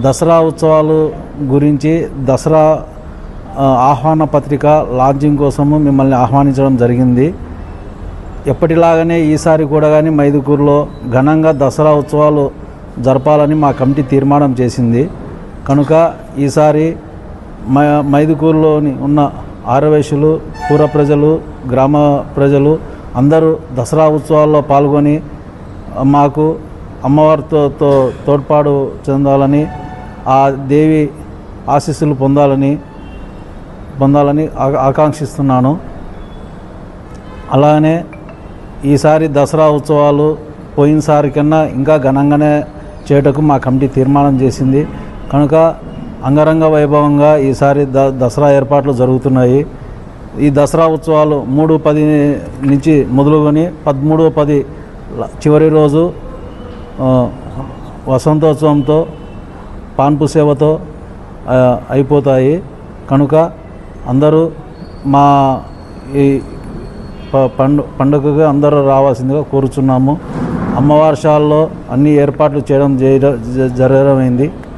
దసరా ఉత్సవాలు గురించి దసరా ఆహ్వాన పత్రిక లాంచింగ్ కోసము మిమ్మల్ని ఆహ్వానించడం జరిగింది. ఎప్పటిలాగానే ఈసారి కూడా కానీ మైదుకూరులో ఘనంగా దసరా ఉత్సవాలు జరపాలని మా కమిటీ తీర్మానం చేసింది. కనుక ఈసారి మైదుకూరులోని ఉన్న ఆరవేశులు పూర ప్రజలు గ్రామ ప్రజలు అందరూ దసరా ఉత్సవాల్లో పాల్గొని మాకు అమ్మవారితో తోడ్పాటు చెందాలని ఆ దేవి ఆశీస్సులు పొందాలని పొందాలని ఆకాంక్షిస్తున్నాను. అలానే ఈసారి దసరా ఉత్సవాలు పోయినసారి కన్నా ఇంకా ఘనంగానే చేయటకు మా కమిటీ తీర్మానం చేసింది. కనుక అంగరంగ వైభవంగా ఈసారి ద దసరా ఏర్పాట్లు జరుగుతున్నాయి. ఈ దసరా ఉత్సవాలు మూడు పది నుంచి మొదలుకొని పదమూడు పది చివరి రోజు వసంతోత్సవంతో పాన్పు సేవతో అయిపోతాయి. కనుక అందరూ మా ఈ ప- పండు పండుగగా అందరూ రావాల్సిందిగా కోరుచున్నాము. అమ్మవారి అన్ని ఏర్పాట్లు చేయడం చేయడం జ- జరగడమైంది.